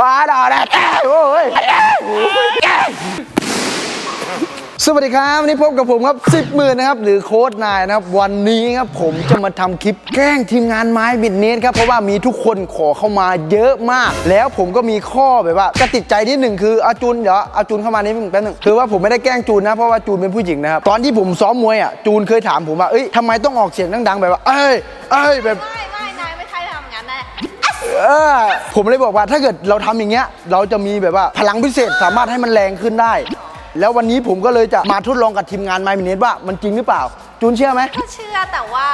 ว้าดอแดดโอ้ยสวัสดีครับวันนี้พบกับผมครับสิบหมื่นนะครับ หรือโค้ดนายนะครับ วันนี้ครับผมจะมาทำคลิปแกล้งทีมงานไม้บิดเนสครับ เพราะว่ามีทุกคนขอเข้ามาเยอะมาก แล้วผมก็มีข้อแบบว่ากระติดใจที่หนึ่งคืออาจูนเดี๋ยวอาจูนเข้ามานิดนึงแป๊บนึงคือว่าผมไม่ได้แกล้งจูนนะเพราะว่าจูนเป็นผู้หญิงนะครับ ตอนที่ผมซ้อมมวยอะจูนเคยถามผมว่าเอ้ยทำไมต้องออกเสียงดังๆแบบว่าเอ้ยเอ้ยแบบ เออผมเลยบอกว่าถ้าเกิดเราทำอย่างเงี้ย เราจะมีแบบว่าพลังพิเศษสามารถให้มันแรงขึ้นได้ แล้ววันนี้ผมก็เลยจะมาทดลองกับทีมงานไมมิเนตว่ามันจริงหรือเปล่า จูนเชื่อไหมก็เชื่อแต่ว่า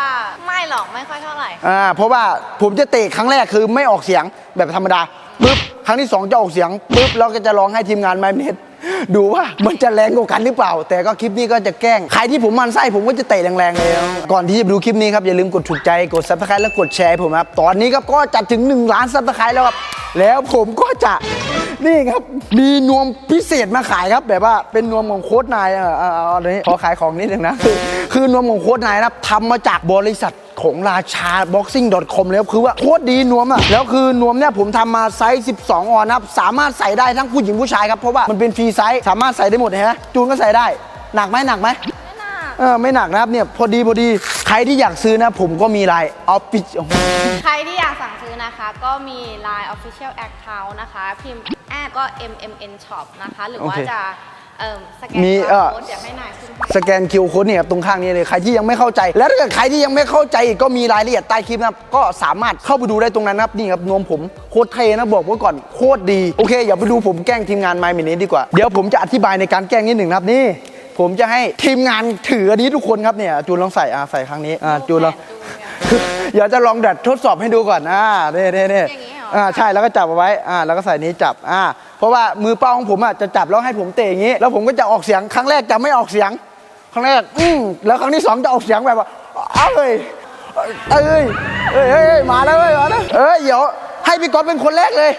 ไม่หรอกไม่ค่อยเท่าไหร่อ่าเพราะว่าผมจะเตะครั้งแรกคือไม่ออกเสียงแบบธรรมดาปุ๊บครั้งที่สองจะออกเสียงปุ๊บแล้วก็จะลองให้ทีมงานไมมิเนต ดูว่ามันจะแรงกว่ากันหรือเปล่า แต่ก็คลิปนี้ก็จะแกล้ง ใครที่ผมมันไส้ผมก็จะเตะแรงๆเลยก่อนที่จะดูคลิปนี้ครับอย่าลืมกดถูกใจกดซับสไครต์และกดแชร์ผมครับ ตอนนี้ครับก็จัดถึง 1 ล้านซับสไครต์แล้วครับ แล้วผมก็จะนี่ครับ มีนวมพิเศษมาขายครับ แบบว่าเป็นนวมของโค้ดนายเออเอาเอาเอาอันนี้ขอขายของนิดนึงนะคือคือนวมของโค้ดนายนะครับทำมาจากบริษัท ของราชา boxing.com แล้วคือว่าโคตรดีนวมอะแล้วคือนวมเนี่ยผมทำมาไซส์ 12 ออนนะครับสามารถใส่ได้ทั้งผู้หญิงผู้ชายครับเพราะว่ามันเป็นฟรีไซส์สามารถใส่ได้หมดนะฮะจูนก็ใส่ได้หนักไหมหนักไหมไม่น่าเออไม่หนักนะครับเนี่ยพอดีพอดีใครที่อยากซื้อนะ ผมก็มีไลน์ออฟฟิศใครที่อยากสั่งซื้อนะคะ ก็มี Line Official Account นะคะ พิมพ์แอดก็ MMN Shop นะคะ หรือว่าโอเคจะ เอ่อสแกนมี QR เอ่อ code เดี๋ยวให้นายขึ้นให้สแกนคิวโค้ดเนี่ยครับตรงข้างนี้เลยใครที่ยังไม่เข้าใจ แล้วถ้าเกิดใครที่ยังไม่เข้าใจอีกก็มีรายละเอียดใต้คลิปนะครับก็สามารถเข้าไปดูได้ตรงนั้นนะครับนี่ครับนวมผมโคตรเทนะบอกไว้ก่อนโคตรดีโอเคอย่าไปดูผมแกล้งทีมงานไมมินิดีกว่าเดี๋ยวผมจะอธิบายในการแกล้งนิดหนึ่งนะครับนี่ ผมจะให้ทีมงานถืออันนี้ทุกคนครับเนี่ยจูนลองใส่อ่าใส่ครั้งนี้อ่าจูนลอง เดี๋ยวจะลองดัดทดสอบให้ดูก่อนอ่าเน่เน่เน่อย่างนี้เหรออ่าใช่แล้วก็จับเอาไว้อ่าแล้วก็ใส่นี้จับอ่าเพ ราะว่ามือเป้าของผมอะจะจับแล้วให้ผมเตะอย่างนี้ แล้วผมก็จะออกเสียงครั้งแรกจะไม่ออกเสียง ครั้งแรกอืมแล้วครั้งที่สองจะออกเสียงแบบว่าเอ้ยเอ้ยเอ้ยเอ้ยมาแล้วเว้ยมาแล้วเอ้ยเดี๋ยวให้พี่ก๊อฟเป็นคนแรกเลย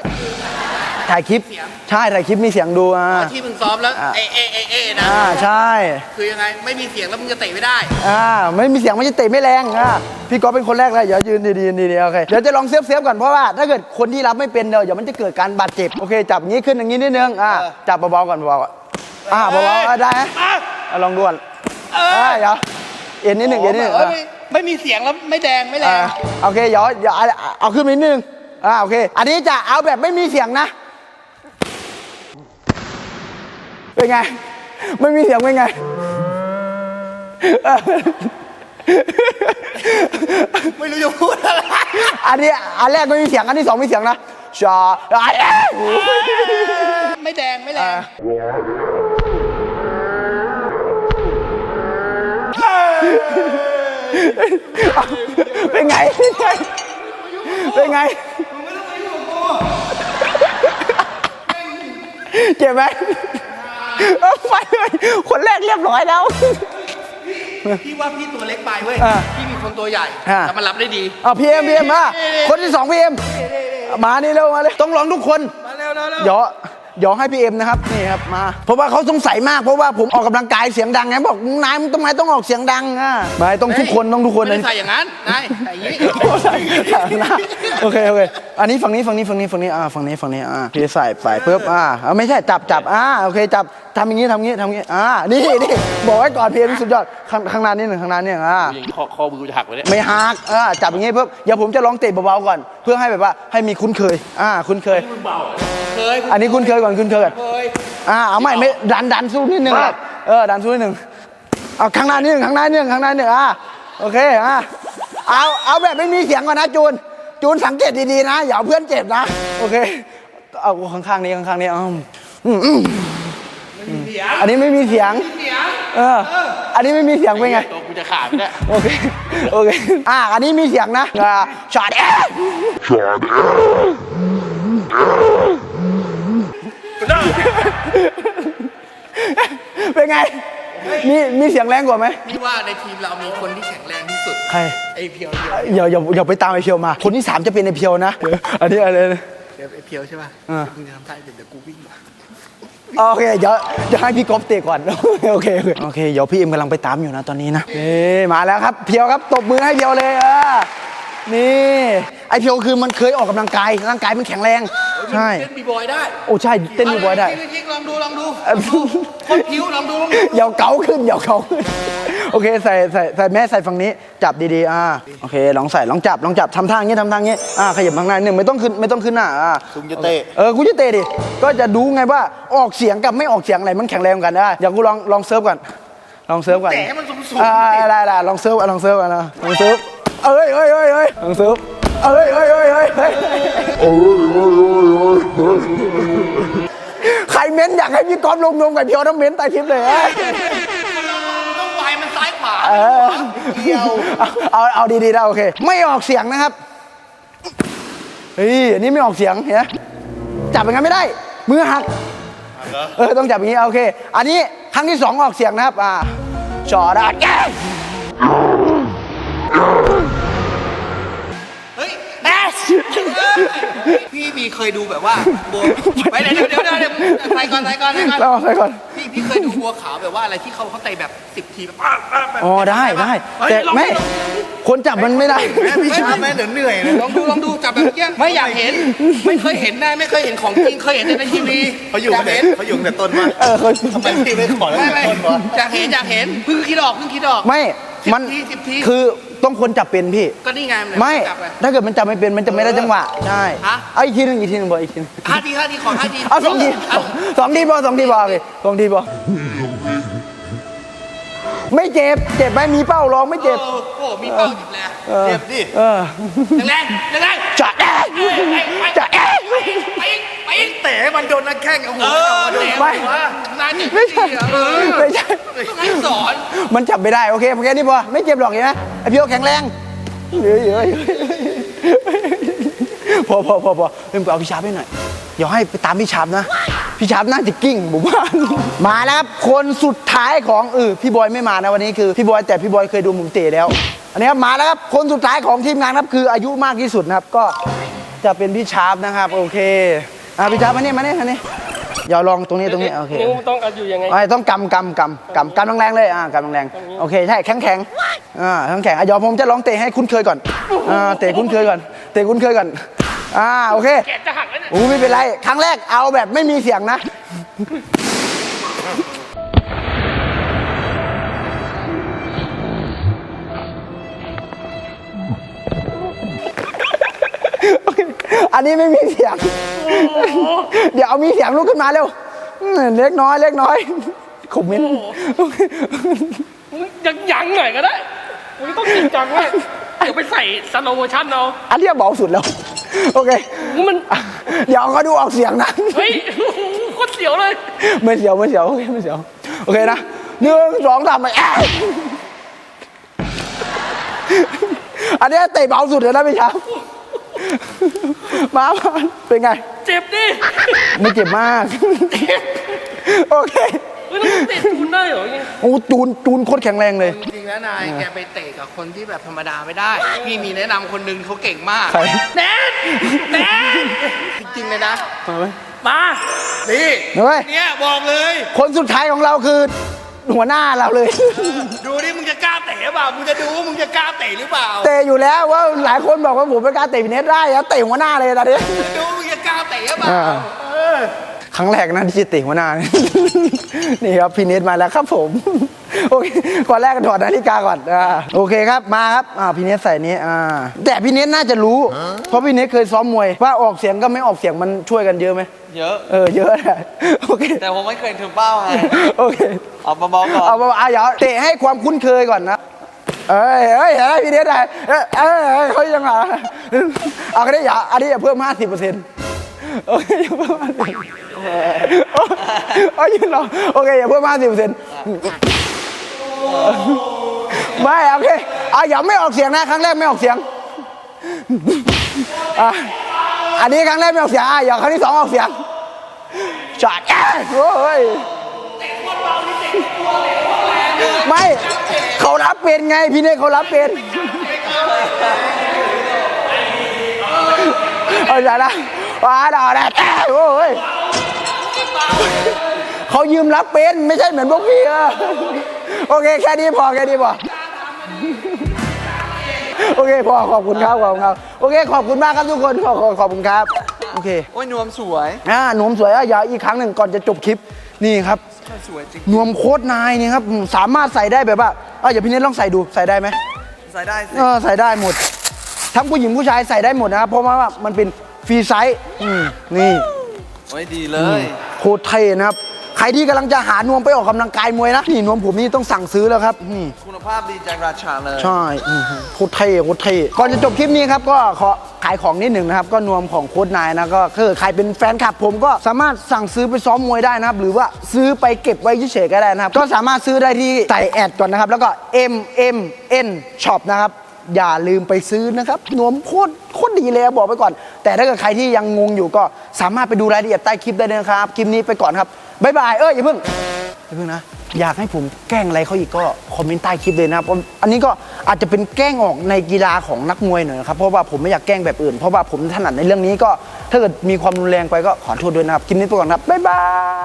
ถ่ายคลิป ใช่ถ่ายคลิปมีเสียงดูอ่าที่มึงซ้อมแล้ว อะ เอะเอะเอะเอะนะอ่าใช่ คือยังไงไม่มีเสียงแล้วมึงจะเตะไม่ได้ อ่าไม่มีเสียงมันจะเตะไม่แรงอ่าพี่ก๊อฟเป็นคนแรกเลยเดี๋ยวยืนดีๆดีๆโอเคเดี๋ยวจะลองเซฟเซฟก่อนเพราะว่าถ้าเกิดคนที่รับไม่เป็นเดี๋ยวเดี๋ยวมันจะเกิดการบาดเจ็บโอเค จับอย่างนี้ขึ้นอย่างนี้นิดนึงอ่าจับเบาๆก่อนเบาๆก่อนอ่าเบาๆอะได้ไหมอะลองดูก่อนอ่าเดี๋ยวเอ็นนิดหนึ่งเอ็นนิดหนึ่งเอออะไม่ไม่มีเสียงแล้วไม่แดงไม่แรอ่างโอเคเดี๋ยวเดี๋ยวเอาเอาขึ้นมานิดนึงอ่าโอเค อันนี้จะเอาแบบไม่มีเสียงนะ เป็นไงไม่มีเสียงเป็นไงเออไม่รู้จะพูดอะไร อันนี้อันแรกไม่มีเสียง อันที่สองมีเสียงนะชาไอ้เอ๊ะไม่แดง ไม่แรงเป็นไง เป็นไง เจ็บไหม เอาไปเลยคนแรกเรียบร้อยแล้ว พี่ว่าพี่ตัวเล็กไปเว้ย อะพี่มีคนตัวใหญ่อะ แต่มันรับได้ดี อะพีเอ็มพีเอ็มมาคนที่สองพีเอ็มมานี่เร็วมาเลยต้องลองทุกคน มาเร็วเร็วเร็วเดี๋ยว เดี๋ยวให้พีเอ็มนะครับนี่ครับมา เพราะว่าเขาสงสัยมากเพราะว่าผมออกกำลังกายเสียงดังไงบอกนายมึงทำไมต้องออกเสียงดังอะไม่ต้องทุกคนต้องทุกคนไม่ได้ใส่อย่างนั้นนายใส่อย่างนี้โอเคโอเคอันนี้ฝั่งนี้ฝั่งนี้ฝั่งนี้ฝั่งนี้อ่าฝั่งนี้ฝั่งนี้อ่าพี่ใส่ไปปุ๊บอ่าเอาไม่ใช่จับจับอ่าโอเคจับทำอย่างนี้ทำอย่างนี้ทำอย่างนี้อ่านี่นี่บอกไว้ก่อนพีเอ็มสุดยอดข้างข้างหน้านี่หนึ่งข้างหน้านี่อ่าอย่างนี้คอคอมือจะหักเลยเนี่ยไม่หักเออจับอย่างงี้ปุ๊บเดี๋ยวผมจะลองเตะเบาๆก่อน เพื่อให้แบบว่าให้มีคุ้นเคยอ่าคุ้นเคยเคยอันนี้คุ้นเคยก่อนคุ้นเคยก่อนเคยอ่าเอาไม่ไม่ดันดันสู้นิดนึงครับเออดันสู้นิดนึงเอาข้างหน้านิดนึงข้างหน้านิดนึงข้างหน้านิดนึงอ่าโอเคอ่าเอาเอาแบบไม่มีเสียงก่อนนะจูน จูนสังเกตดีๆนะอย่าเอาเพื่อนเจ็บนะโอเคเอาข้างๆนี้ข้างๆนี้อืมอืมอืมเสียงอันนี้ไม่มีเสียงเสียงเออ อันนี้ไม่มีเสียงเป็นไงตัวกูจะขาดไปเนี่ยโอเค โอเค อ่าอันนี้มีเสียงนะอ่าช็อตเอ๊ะเป็นไง มีมีเสียงแรงกว่าไหมพี่ว่าในทีมเรามีคนที่แข็งแรงที่สุดใครไอ้เพียวเดียวอย่าอย่าอย่าไปตามไอเพียวมา คนที่สามจะเป็นไอเพียวนะอันนี้อะไรนะเดี๋ยวไอ้เพียวใช่ป่ะอ่ามึงจะทำท่าเดี๋ยวเดี๋ยวกูวิ่งมาโอเคเดี๋ยวจะให้พี่ก๊อฟเตะก่อนโอเคโอเคโอเคเดี๋ยวพี่เอ็มกำลังไปตามอยู่นะตอนนี้นะนี่มาแล้วครับเพียวครับตบมือให้เพียวเลยเออ นี่ไอเพียวคือมันเคยออกกำลังกายร่างกายมันแข็งแรง ใช่ เต้นบีบอยได้โอ้ใช่เต้นบีบอยได้ จริงๆลองดูลองดูลองดูคนผิวลองดูลองดูอย่าเก๋าขึ้นอย่าเก๋าขึ้นโอเคใส่ใส่ใส่แม่ใส่ฝั่งนี้จับดีๆอ่าโอเคลองใส่ลองจับลองจับทำท่าอย่างงี้ทำท่าอย่างงี้อ่าขยับข้างหน้าหนึ่งไม่ต้องขึ้นไม่ต้องขึ้นหน้าอ่าซุงจะเตะ เออกูจะเตะดิก็จะดูไงว่าออกเสียงกับไม่ออกเสียงอะไรมันแข็งแรงกว่ากันได้อย่างกูลองลองเซิร์ฟก่อนลองเซิร์ฟก่อนแต่ให้มันสูงอ่าได้ได้ลองเซิร์ฟอะลองเซิร์ฟอะนะลองเซิร์ฟ เอ้ยเอ้ยเอ้ยเอ้ยลองเซิร์ฟเอ้ยเอ้ยเอ้ยเอ้ยเอ้ยใครเม้นอยากให้พี่ก๊อฟลงนมกับเพียวต้องเม้นใต้คลิปเลยเอ้ยๆต้องไวมันซ้ายขวาเออเอาเอาเอาดีๆได้โอเค ไม่ออกเสียงนะครับเฮ้ยอันนี้ไม่ออกเสียงเห็นไหมจับอย่างนั้นไม่ได้ มือหัก เออต้องจับอย่างนี้โอเค อันนี้ครั้งที่สองออกเสียงนะครับ อ่าจอดาแกเฮ้ย พี่มีเคยดูแบบว่าบัวไปเดี๋ยวเดี๋ยวเดี๋ยวเดี๋ยวใส่ก่อนใส่ก่อนใส่ก่อนเราใส่ก่อนพี่พี่เคยดูบัวขาวแบบว่าอะไรที่เขาเขาเตะแบบสิบทีแบบป๊าบป๊าบป๊าบอ๋อได้ได้เฮ้ยแต่ลองไม่ลองคนจับมันไม่ได้แม่พี่ชอบแม่เดี๋ยวเหนื่อยเลยลองดูลองดูจับแบบเมื่อกี้ไม่อยากเห็น ไม่เคยเห็นได้ไม่เคยเห็นของจริงเคยเห็นแต่ในทีวีเขาอยู่อยาตั้กงแต่เห็นเขาอยู่ตั้งแต่ต้นมาเออเคยทำไมพี่ไม่ขอตั้งไม่แต่ไม่ต้นวะอยากเห็นอยากเห็นเพิ่งคิดออกเพิ่งคิดออกไม่มันสิบทีสิบทีคือ ต้องคนจับเป็นพี่ ก็นี่ไงนไม่ จับไปถ้าเกิดมันจับไม่เป็นมันจะไม่ได้จังหวะ ใช่ฮะ เอาอีกทีหนึงอีกทีหนึงบอกอีกทีหนึงห้าทีห้าทีขอห้าทีเอาสองทีสองทีพอสองทีพอโอเคสองทีพอไม่เจ็บ เจ็บไหมมีเป้าลองไม่เจ็บ โอ้โหมีเป้าหยิบแล้วออเจ็บดิเออแรงแรงแรงจะแอะจะแอะ ไปอีกไปอีก เตะให้มันโดนนักแข้งเอาหัเอวอเข่ามาโดนเตะไม่ว่าน่าจะไม่ใช่เออไม่ใช่ต้องให้สอน มันจับไม่ได้โอเคโอเคนี่พอไม่เจ็บหรอกเห็นไหมไอพี่โอแข็งแรงเฮ้ยเฮ้ยพอพอพอพอเริ่มไปเอาพี่ชาร์ปให้หน่อยเดี๋ยวให้ไปตามพี่ชาร์ปนะ พี่ชาร์ปน่าจะกิ้งหมู่บ้านมาแล้วครับคนสุดท้ายของเออพี่บอยไม่มานะวันนี้คือพี่บอยแต่พี่บอยเคยดูมุมเตะแล้ว อันนี้ครับมาแล้วครับคนสุดท้ายของทีมงานครับคืออายุมากที่สุดนะครับก็จะเป็นพี่ชาร์ปนะครับ โอเค อะพี่ชาร์ปมาเนี่ยมาเนี่ยมาเนี่ยอย่าลองตรงนี้ตรงนี้โอเคนิ้วต้องเอาอยู่ยังไงไอ้ต้องกำกำกำกำกำแรงๆเลยอ่ากำแรงๆโอเคใช่แข็งแข็งๆอ่าแข็งแข็งๆอะเดี๋ยวผมจะลองเตะให้คุ้นเคยก่อนอ่าเตะคุ้นเคยก่อนเตะคุ้นเคยก่อนอ่าโอเคแกะจะหักแล้วเนี่ยโอ้ไม่เป็นไรครั้งแรกเอาแบบไม่มีเสียงนะ อันนี้ไม่มีเสียง เดี๋ยวเอามีเสียงลุกขึ้นมาเร็วอืมเล็กน้อย เล็กน้อยคอมเมนต์มึงยังยังหน่อยก็ได้มึงต้องจริงจังเว้ยเดี๋ยวไปใส่สโลโมชั่นเอาอันเนี้ยเบาสุดแล้ว โอเค มัน เดี๋ยวเขาดูออกเสียงนะเฮ้ยโคตรเสียวเลย ไม่เสียวไม่เสียวโอเคไม่เสียว โอเคนะหนึ่งสองสามไปแอะอันเนี้ยเตะเบาสุดเลยนะพี่ช้าง มามาเป็นไง เจ็บดิไม่เจ็บมาก โอเคเฮ้ยแล้วมึงติดทุนได้เหรอเนี่ยโอ้จูนจูนโคตรแข็งแรงเลย จริงๆแล้วนายแกไปเตะกับคนที่แบบธรรมดาไม่ได้ พี่มีแนะนำคนหนึงเขาเก่งมากใคร แนนแนนจริงๆเลยนะมาไหมมา นี่เฮ้ย เนี่ยบอกเลย คนสุดท้ายของเราคือ หัวหน้าเราเลย ดูดิมึงจะกล้าเตะหรือเปล่า มึงจะดูว่ามึงจะกล้าเตะหรือเปล่า เตะอยู่แล้วว่าหลายคนบอกว่าผมไม่กล้าเตะพิเนสได้แล้วเตะหัวหน้าเลยตอนนี้จะดูว่ามึงจะกล้าเตะหรือเปล่าอ่า เออ ครั้งแรกนะที่จะเตะหัวหน้า นี่ครับพี่เนทมาแล้วครับผม โอเคก่อนแรกก็ถอดนาฬิกาก่อนอ่าโอเคครับมาครับอ่าพี่เนทใส่นี้อ่าแต่พี่เนทน่าจะรู้ เพราะพี่เนทเคยซ้อมมวยว่าออกเสียงก็ไม่ออกเสียงมันช่วยกันเยอะไหมเยอะ เออเยอะนะโอเคแต่ผมไม่เคยถึงเป้าไงโอเคเอาเบาๆก่อนเอามาเอาเดี๋ยวเตะให้ความคุ้นเคยก่อนนะเอ้ยเอ้ยเห็นไหมพี่เนทได้เอ้ยเอ้ยเอ้ยเขายังไงเอาแค่นี้อย่าอันนี้อย่าเพิ่มห้าสิบเปอร์เซ็นต์โอเคอย่าเพิ่มห้าสิบโอ้ยยืนรอโอเคอย่าเพิ่มห้าสิบเปอร์เซ็นต์ ไม่โอเคอะอย่าไม่ออกเสียงนะ ครั้งแรกไม่ออกเสียงอะอันนี้ครั้งแรกไม่ออกเสียงอะอย่าครั้งที่สองออกเสียงจอดเอ้ยโอ้ยไม่เขารับเป็นไงพี่เนยเขารับเป็นเอาใจนะว้าดอแดดแอ้วโอ้ยเขายืมรับเป็นไม่ใช่เหมือนพวกพี่ออ โอเค แค่นี้พอแค่นี้พอโอเคพอขอบคุณครับขอบคุณครับโอเค ขอบคุณมากครับทุกคนขอขอขอบคุณครับโอเคโอ้ยนวมสวยอ่าหนวมสวยอะอย่าอีกครั้งหนึ่งก่อนจะจบคลิปนี่ครับสวยจริงนวมโคตรนายนี่ครับอืมสามารถใส่ได้แบบว่าอะอย่าพี่เนทลองใส่ดูใส่ได้ไหมใส่ได้สิเออใส่ได้หมดทั้งผู้หญิงผู้ชายใส่ได้หมดนะครับเพราะว่ามันเป็นฟรีไซส์อืมนี่โอ้ยดีเลยโคตรเท่นะครับ ใครที่กำลังจะหานวมไปออกกำลังกายมวยนะนี่นวมผมนี่ต้องสั่งซื้อแล้วครับนี่คุณภาพดีจากราชาเลย ใช่อือฮึโคตรเท่โคตรเท่ก่อนจะจบคลิปนี้ครับ ก็ขอขายของนิดหนึ่งนะครับ ก็นวมของโค้ดนายนะ ก็คือใครเป็นแฟนคลับผมก็สามารถสั่งซื้อไปซ้อมมวยได้นะครับ หรือว่าซื้อไปเก็บไว้เฉยๆก็ได้นะครับ ก็สามารถซื้อได้ที่ใส่แอดก่อนนะครับ แล้วก็ M M N Shop นะครับ อย่าลืมไปซื้อนะครับนวมโคตรโคตรดีเลยบอกไปก่อน แต่ถ้าเกิดใครที่ยังงงอยู่ก็สามารถไปดูรายละเอียดใต้คลิปได้เลยนะครับ คลิปนี้ไปก่อนครับบ๊ายบายเอ้ยอย่าเพิ่งอย่าเพิ่งนะ อยากให้ผมแกล้งอะไรเขาอีกก็คอมเมนต์ใต้คลิปเลยนะครับอันนี้ก็อาจจะเป็นแกล้งออกในกีฬาของนักมวยหน่อยนะครับเพราะว่าผมไม่อยากแกล้งแบบอื่นเพราะว่าผมถนัดในเรื่องนี้ก็ถ้าเกิดมีความรุนแรงไปก็ขอโทษด้วยนะครับคลิปนี้ไปก่อนครับบ๊ายบาย